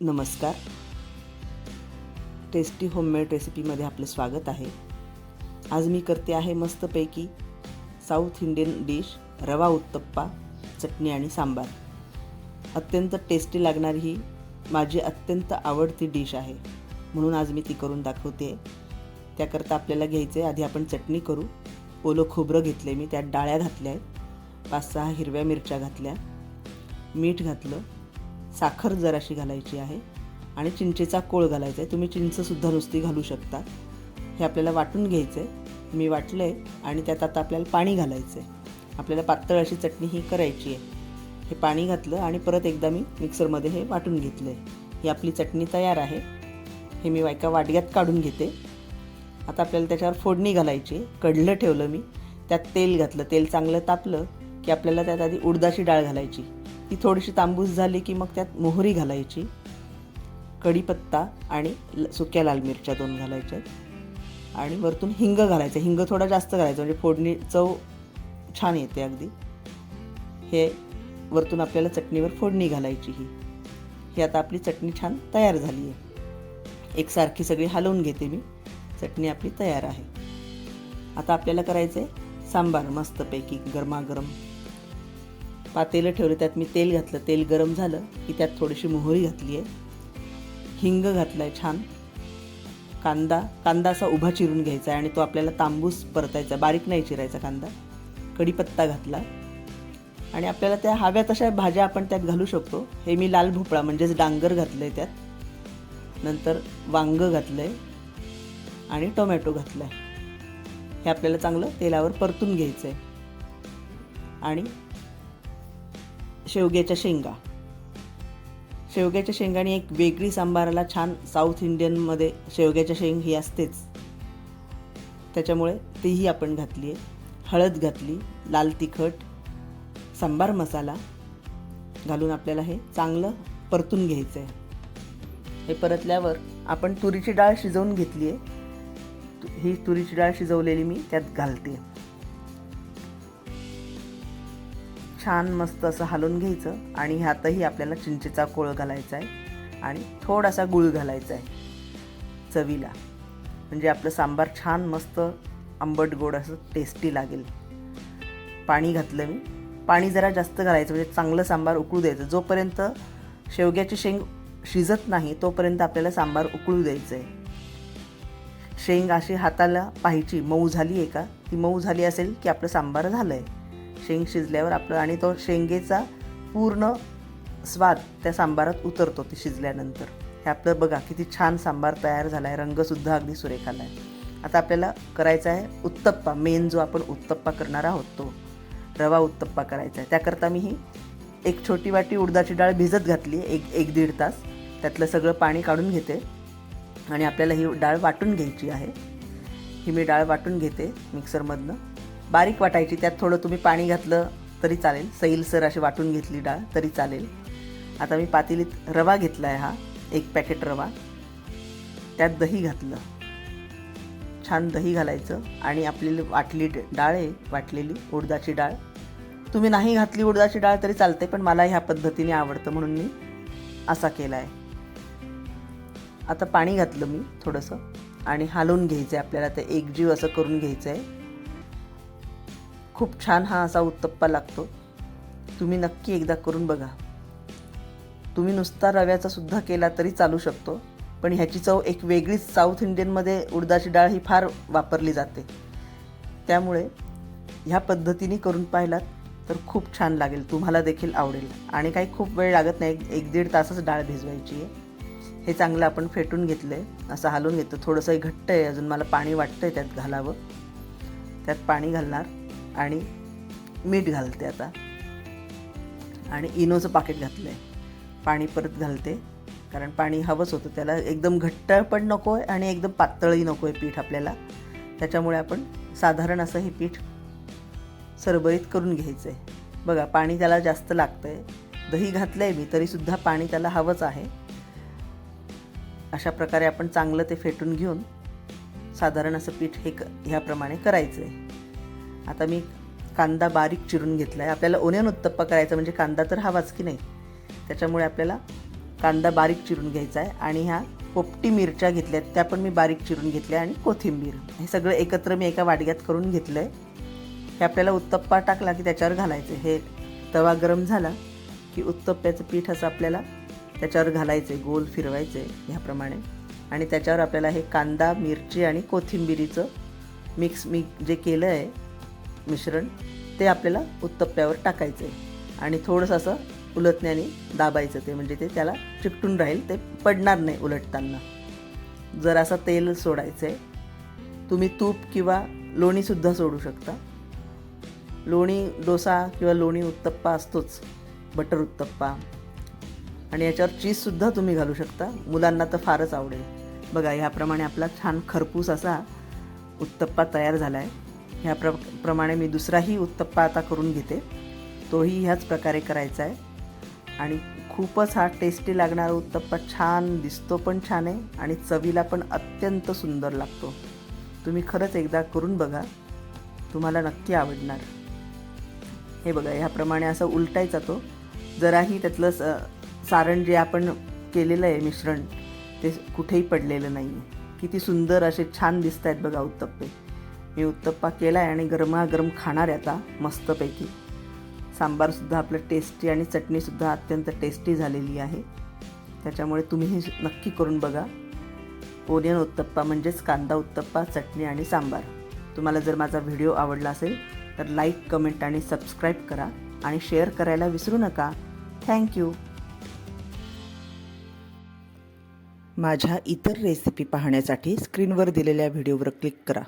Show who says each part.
Speaker 1: नमस्कार. Tasty homemade रेसिपीमध्ये आपलं स्वागत आहे. आज मी करते आहे मस्तपैकी साऊथ इंडियन डिश रवा उत्तप्पा चटणी आणि सांबार. अत्यंत टेस्टी लागणारी ही माझी अत्यंत आवडती डिश आहे. म्हणून आज मी ती करून दाखवते. त्याकरता आपल्याला घ्यायचे आधी आपण चटणी करू. ओलं खोबरं घेतलं मी त्यात डाळ्या घातल्या आहेत. पाच सहा हिरव्या मिरच्या घातल्या. मीठ घातलं. साखर जराशी घालायची आहे आणि चिंचेचा कोळ घालायचा आहे तुम्ही चिंचसुद्धा नुसती घालू शकता. हे आपल्याला वाटून घ्यायचं आहे मी वाटलं आहे आणि त्यात आता आपल्याला पाणी घालायचं आहे आपल्याला पातळ अशी चटणी ही करायची आहे. हे पाणी घातलं आणि परत एकदा मी मिक्सरमध्ये हे वाटून घेतलं आहे ही आपली चटणी तयार आहे. हे मी एका वाटग्यात काढून घेते. आता आपल्याला त्याच्यावर फोडणी घालायची कढलं ठेवलं मी. त्यात तेल घातलं. तेल चांगलं तापलं की आपल्याला त्यात आधी उडदाची डाळ घालायची. ती थोडीशी तांबूस झाली की मग त्यात मोहरी घालायची कढीपत्ता आणि ल- सुक्या लाल मिरच्या दोन घालायच्या आणि वरतून हिंग घालायचं. हिंग थोडा जास्त घालायचं म्हणजे फोडणी चव छान येते अगदी. हे वरतून आपल्याला चटणीवर फोडणी घालायची ही. ही आता आपली चटणी छान तयार झाली आहे. एकसारखी सगळी हलवून घेते मी. चटणी आपली तयार आहे. आता आपल्याला करायचं आहे सांबार मस्तपैकी गरमागरम. पातेलं ठेवलं त्यात मी तेल घातलं. तेल गरम झालं की त्यात थोडीशी मोहरी घातली आहे. हिंग घातलं आहे छान. कांदा कांदा असा उभा चिरून घ्यायचा आहे आणि तो आपल्याला तांबूस परतायचा बारीक नाही चिरायचा कांदा. कढीपत्ता घातला. आणि आपल्याला त्या हव्या तशा भाज्या आपण त्यात घालू शकतो. हे मी लाल भोपळा म्हणजेच डांगर घातलं आहे त्यात. नंतर वांगं घातलं आहे आणि टोमॅटो घातला आहे हे आपल्याला चांगलं तेलावर परतून घ्यायचं आहे आणि शेवग्याच्या शेंगा. शेवग्याच्या शेंगाने एक वेगळी सांबाराला छान साऊथ इंडियनमध्ये शेवग्याच्या शेंग ही असतेच. त्याच्यामुळे तीही आपण घातली आहे हळद घातली लाल तिखट सांबार मसाला घालून आपल्याला हे चांगलं परतून घ्यायचं आहे हे परतल्यावर आपण तुरीची डाळ शिजवून घेतली आहे ही तुरीची डाळ शिजवलेली मी त्यात घालते छान मस्त असं हलवून घ्यायचं आणि ह्यातही आपल्याला चिंचेचा कोळ घालायचा आहे आणि थोडासा गुळ घालायचा आहे चवीला. म्हणजे आपलं सांबार छान मस्त आंबट गोड असं टेस्टी लागेल. पाणी घातलं मी. पाणी जरा जास्त घालायचं म्हणजे चांगलं सांबार उकळू द्यायचं. जोपर्यंत शेवग्याची शेंग शिजत नाही तोपर्यंत आपल्याला सांबार उकळू द्यायचं आहे शेंग अशी हाताला पाहायची मऊ झाली आहे का? ती मऊ झाली असेल की आपलं सांबार झालं आहे शेंग शिजल्यावर आपलं आणि तो शेंगेचा पूर्ण स्वाद त्या सांबारात उतरतो ती शिजल्यानंतर. हे आपलं बघा किती छान सांबार तयार झाला आहे रंगसुद्धा अगदी सुरेख आला आहे. आता आपल्याला करायचा आहे उत्तप्पा मेन जो आपण उत्तप्पा करणार आहोत तो रवा उत्तप्पा करायचा आहे. त्याकरता मी ही एक छोटी वाटी उडदाची डाळ भिजत घातली एक एक दीड तास. त्यातलं सगळं पाणी काढून घेते आणि आपल्याला ही डाळ वाटून घ्यायची आहे. ही मी डाळ वाटून घेते मिक्सरमधनं. बारीक वाटायची त्यात थोडं तुम्ही पाणी घातलं तरी चालेल. सैलसर अशी वाटून घेतली डाळ तरी चालेल. आता मी पातेलीत रवा घेतला आहे हा एक पॅकेट रवा. त्यात दही घातलं. छान दही घालायचं आणि आपली वाटली ड- डाळ आहे वाटलेली उडदाची डाळ. तुम्ही नाही घातली उडदाची डाळ तरी चालते पण मला ह्या पद्धतीने आवडतं म्हणून मी असा केला आहे आता पाणी घातलं मी थोडंसं आणि हालवून घ्यायचं आहे आपल्याला ते एकजीव असं करून घ्यायचं आहे खूप छान हा असा उत्तप्पा लागतो. तुम्ही नक्की एकदा करून बघा. तुम्ही नुसता रव्याचा सुद्धा केला तरी चालू शकतो पण ह्याची चव एक वेगळीच साऊथ इंडियनमध्ये उडदाची डाळ ही फार वापरली जाते. त्यामुळे ह्या पद्धतीने करून पाहिलात तर खूप छान लागेल तुम्हाला देखील आवडेल. आणि काही खूप वेळ लागत नाही एक- दीड तासच डाळ भिजवायची आहे. हे चांगलं आपण फेटून घेतलं आहे असं हलवून घेतो थोडंसं घट्ट आहे अजून मला पाणी वाटतं आहे त्यात घालावं. त्यात पाणी घालणार. आणि मीठ घालते आता. आणि इनोचं पाकिट घातलं आहे पाणी परत घालते कारण पाणी हवंच होतं. त्याला एकदम घट्ट पण नको आहे आणि एकदम पातळही नको आहे पीठ आपल्याला. त्याच्यामुळे आपण साधारण असं हे पीठ सरबरीत करून घ्यायचं आहे बघा पाणी त्याला जास्त लागतं आहे दही घातलं आहे मी तरीसुद्धा पाणी त्याला हवंच आहे. अशा प्रकारे आपण चांगलं ते फेटून घेऊन साधारण असं पीठ हे क ह्याप्रमाणे करायचं आहे आता मी कांदा बारीक चिरून घेतला आहे आपल्याला ओनियन उत्तप्पा करायचा म्हणजे कांदा तर हवाच की नाही? त्याच्यामुळे आपल्याला कांदा बारीक चिरून घ्यायचा आहे आणि ह्या पोपटी मिरच्या घेतल्यात त्या पण मी बारीक चिरून घेतल्या आणि कोथिंबीर. हे सगळं एकत्र मी एका वाडग्यात करून घेतलं आहे हे आपल्याला उत्तप्पा टाकला की त्याच्यावर घालायचं हे तवा गरम झाला की उत्तप्प्याचं पीठ असं आपल्याला त्याच्यावर घालायचं आहे गोल फिरवायचं आहे ह्याप्रमाणे. आणि त्याच्यावर आपल्याला हे कांदा मिरची आणि कोथिंबिरीचं मिक्स मी जे केलं आहे मिश्रण ते आपल्याला उत्तप्प्यावर टाकायचं आहे आणि थोडंसं असं उलटण्याने दाबायचं ते म्हणजे ते त्याला चिकटून राहील ते पडणार नाही उलटताना. जरासा तेल सोडायचं आहे तुम्ही तूप किंवा लोणीसुद्धा सोडू शकता. लोणी डोसा किंवा लोणी उत्तप्पा असतोच बटर उत्तप्पा. आणि याच्यावर चीजसुद्धा तुम्ही घालू शकता. मुलांना तर फारच आवडेल. बघा ह्याप्रमाणे आपला छान खरपूस असा उत्तप्पा तयार झाला आहे ह्या प्र प्रमाणे मी दुसराही उत्तप्पा आता करून घेते. तोही ह्याच प्रकारे करायचा आहे. आणि खूपच हा टेस्टी लागणारा उत्तप्पा छान दिसतो पण छान आहे आणि चवीला पण अत्यंत सुंदर लागतो. तुम्ही खरंच एकदा करून बघा. तुम्हाला नक्की आवडणार. हे बघा ह्याप्रमाणे असं उलटायचा तो जराही त्यातलं स सारण जे आपण केलेलं आहे मिश्रण ते कुठेही पडलेलं नाही आहे किती सुंदर असे छान दिसत आहेत बघा उत्तप्पे. मी उत्तप्पा केला आहे आणि गरमागरम खाणार आहे आता मस्तपैकी. सांबारसुद्धा आपलं टेस्टी आणि चटणीसुद्धा अत्यंत टेस्टी झालेली आहे. त्याच्यामुळे तुम्ही हे नक्की करून बघा. ओनियन उत्तप्पा म्हणजेच कांदा उत्तप्पा चटणी आणि सांबार. तुम्हाला जर माझा व्हिडिओ आवडला असेल तर लाईक कमेंट आणि सबस्क्राईब करा आणि शेअर करायला विसरू नका. थँक्यू माझ्या इतर रेसिपी पाहण्यासाठी स्क्रीनवर दिलेल्या व्हिडिओवर क्लिक करा.